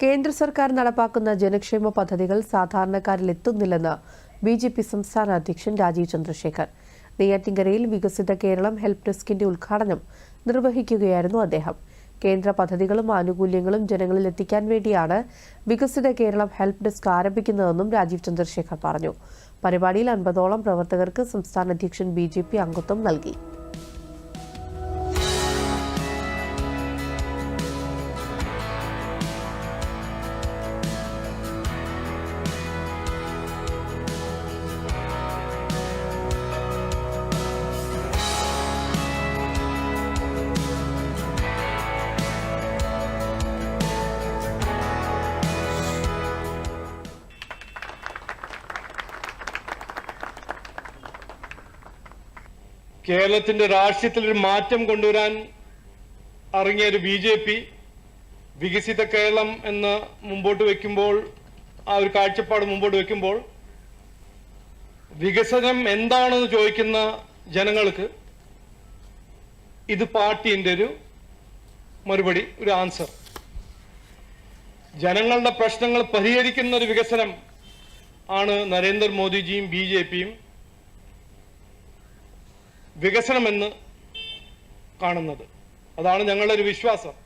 കേന്ദ്ര സർക്കാർ നടപ്പാക്കുന്ന ജനക്ഷേമ പദ്ധതികൾ സാധാരണക്കാരിൽ എത്തുന്നില്ലെന്ന് ബി ജെ പി സംസ്ഥാന അധ്യക്ഷൻ രാജീവ് ചന്ദ്രശേഖർ. നെയ്യാറ്റിങ്കരയിൽ വികസിത കേരളം ഹെൽപ്പ് ഡെസ്കിന്റെ ഉദ്ഘാടനം നിർവഹിക്കുകയായിരുന്നു അദ്ദേഹം. കേന്ദ്ര പദ്ധതികളും ആനുകൂല്യങ്ങളും ജനങ്ങളിൽ എത്തിക്കാൻ വേണ്ടിയാണ് വികസിത കേരളം ഹെൽപ്പ് ഡെസ്ക് ആരംഭിക്കുന്നതെന്നും രാജീവ് ചന്ദ്രശേഖർ പറഞ്ഞു. പരിപാടിയിൽ അൻപതോളം പ്രവർത്തകർക്ക് സംസ്ഥാന അധ്യക്ഷൻ ബി അംഗത്വം നൽകി. കേരളത്തിന്റെ രാഷ്ട്രീയത്തിൽ ഒരു മാറ്റം കൊണ്ടുവരാൻ ഇറങ്ങിയ ഒരു ബി ജെ പി വികസിത കേരളം എന്ന് മുമ്പോട്ട് വെക്കുമ്പോൾ ആ ഒരു കാഴ്ചപ്പാട് മുമ്പോട്ട് വെക്കുമ്പോൾ വികസനം എന്താണെന്ന് ചോദിക്കുന്ന ജനങ്ങൾക്ക് ഇത് പാർട്ടിന്റെ ഒരു മറുപടി ഒരു ആൻസർ. ജനങ്ങളുടെ പ്രശ്നങ്ങൾ പരിഹരിക്കുന്ന ഒരു വികസനം ആണ് നരേന്ദ്രമോദിജിയും ബി ജെ പിയും വികസനമെന്ന് കാണുന്നത്. അതാണ് ഞങ്ങളുടെ ഒരു വിശ്വാസം.